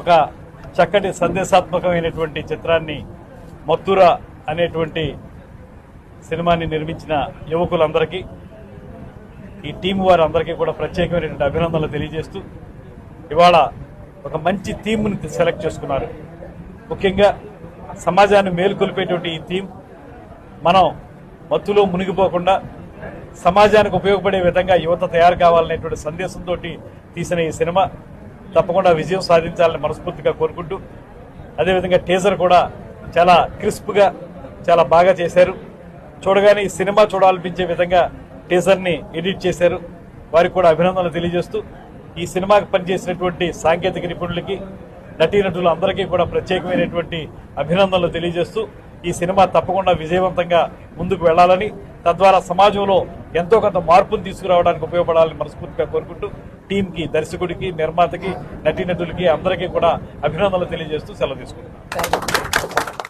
ఒక చక్కటి సందేశాత్మకమైనటువంటి చిత్రాన్ని మత్తుర అనేటువంటి సినిమాని నిర్మించిన యువకులందరికీ ఈ టీం వారందరికీ కూడా ప్రత్యేకమైనటువంటి అభినందనలు తెలియజేస్తూ ఇవాళ ఒక మంచి థీమ్ని సెలెక్ట్ చేసుకున్నారు. ముఖ్యంగా సమాజాన్ని మేలుకొల్పేటువంటి ఈ థీమ్ మనం మత్తులో మునిగిపోకుండా సమాజానికి ఉపయోగపడే విధంగా యువత తయారు కావాలనేటువంటి సందేశంతో తీసిన ఈ సినిమా. తప్పకుండా విజయం సాధించాలని మనస్ఫూర్తిగా కోరుకుంటూ అదేవిధంగా టీజర్ కూడా చాలా క్రిస్ప్గా చాలా బాగా చేశారు. చూడగానే ఈ సినిమా చూడాలనిపించే విధంగా టీజర్ని ఎడిట్ చేశారు. వారికి కూడా అభినందనలు తెలియజేస్తూ ఈ సినిమాకి పనిచేసినటువంటి సాంకేతిక నిపుణులకి నటీనటులు అందరికీ కూడా ప్రత్యేకమైనటువంటి అభినందనలు తెలియజేస్తూ ఈ సినిమా తప్పకుండా విజయవంతంగా ముందుకు వెళ్ళాలని తద్వారా సమాజంలో ఎంతో కొంత మార్పును తీసుకురావడానికి ఉపయోగపడాలని మనస్ఫూర్తిగా కోరుకుంటూ టీంకి దర్శకుడికి నిర్మాతకి నటీనటులకి అందరికీ కూడా అభినందనలు తెలియజేస్తూ సెలవు తీసుకుంటున్నాను.